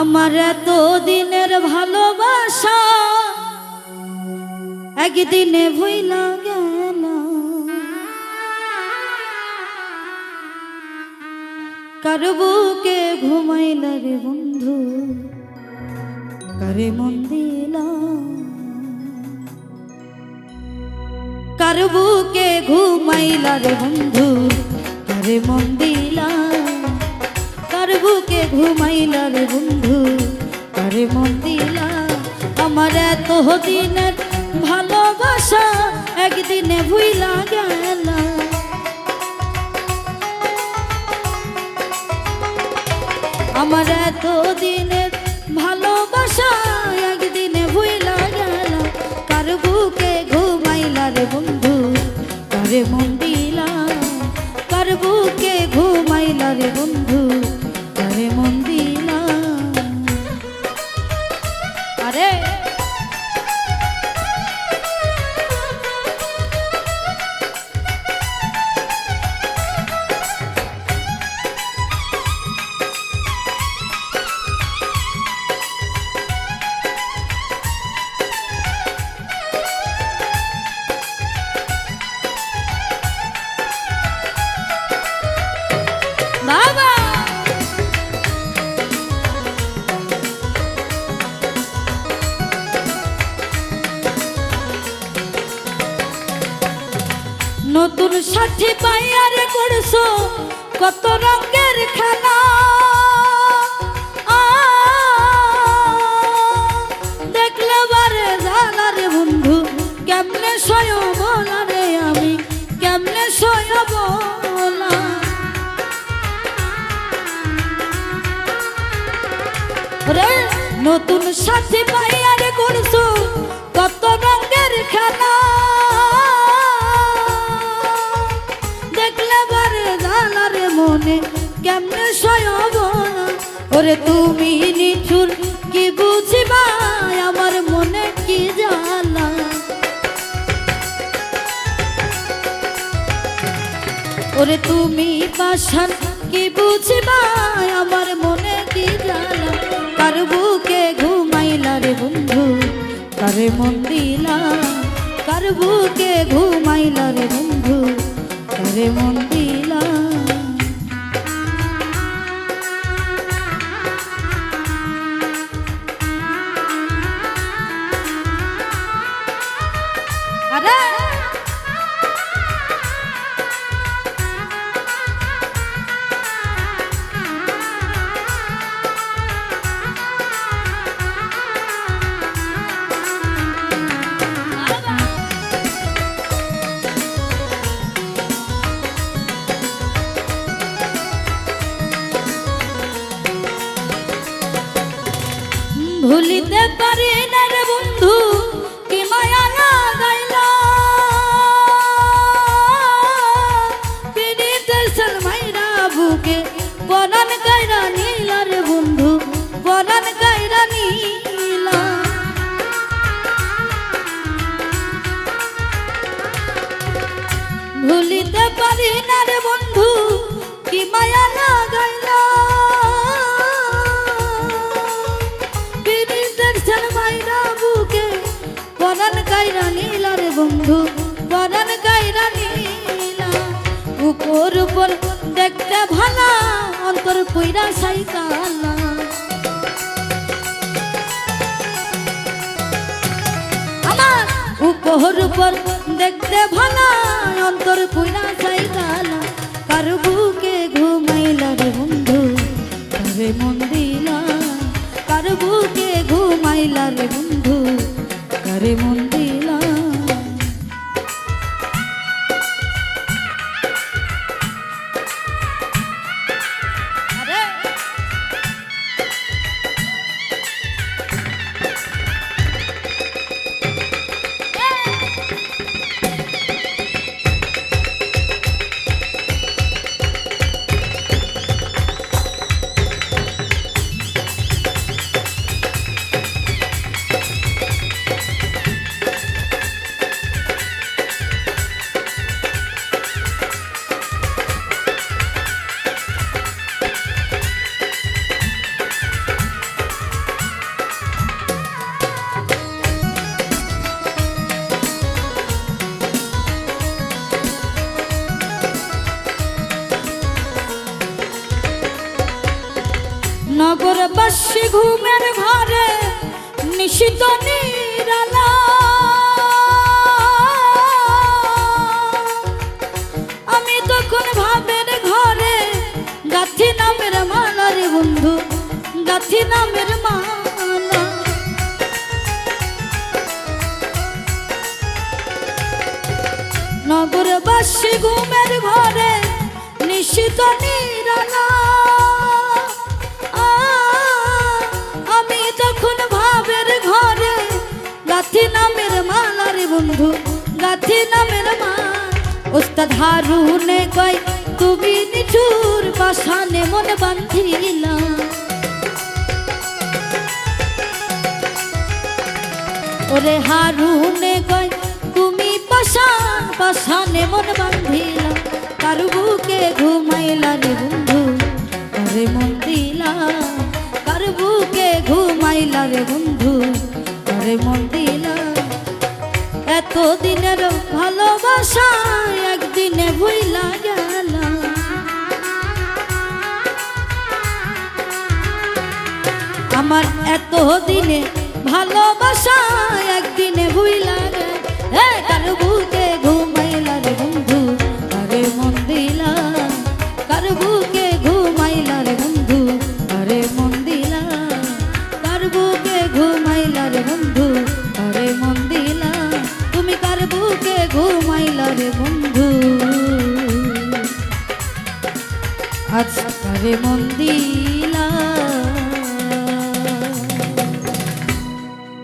আমার এত দিনের ভালোবাসা একদিনে ভুইলা গেল। কার বুকে ঘুমাইলা রে বন্ধু? কারে মন দিলা? কার বুকে ঘুমাইলা রে বন্ধু? কারে মন ঘুমাইলা রে বন্ধু কারে মন দিলা। আমার এত দিনের ভালোবাসা একদিনে ভুইলা গেল। আমার এত দিনের ভালোবাসা একদিনে ভুইলা গেল। কার বুকে ঘুমাইলা বন্ধু কারে মন দিলা। কার বুকে ঘুমাইলা রে বন্ধু সাথী পাইয়ার করছ? কত রঙের খেলা? দেখলে বারে জানারে বন্ধু। কেমনে বলা রে আমি? কেমনে বলা রে, নতুন করছ? জানারে মনে কেমনে সয়ব ওরে তুমি নিঠুর, কি বুঝিবা? আমার মনে কি জ্বালা? ওরে তুমি পাশান কি বুঝিবা? আমার মনে কি জ্বালা? কার বুকে ঘুমাইলা রে বন্ধু? কারে মন দিলা? কার বুকে ঘুমাইলা রে বন্ধু? কারে মন ভুলিতে পারে না রে বন্ধু। উপর উপর দেখতে ভালা, অন্তর কইরা সাইকালা উপর উপর দেখতে ভালা, অন্তর কইরা সাইকালা কার ঘুমের ঘরে নিশিত আমি তখন ভাবের ঘরে গাথি নামের মালা রে বন্ধু, গাথি নামের নগরবাসী ঘুমের ঘরে নিশিত নিরালা। নামের মালা ওস্তাদ হারুনে কয়, তুমি নিঠুর পাশানে মনে বান্ধিলা ওরে হারুনে কয়, তুমি পাশান পাশানে মন বান্ধিলা কার বুকে ঘুমাইলা রে বন্ধু? কারে মন দিলা। কার বুকে ঘুমাইলা রে বন্ধু? কারে মন দিলা। এত দিনের ভালোবাসা একদিনে ভুইলা গেল। আমার এত দিনে ভালোবাসা একদিনে ভুইলা গেল। কার বুকে আজ কারে মন দিলা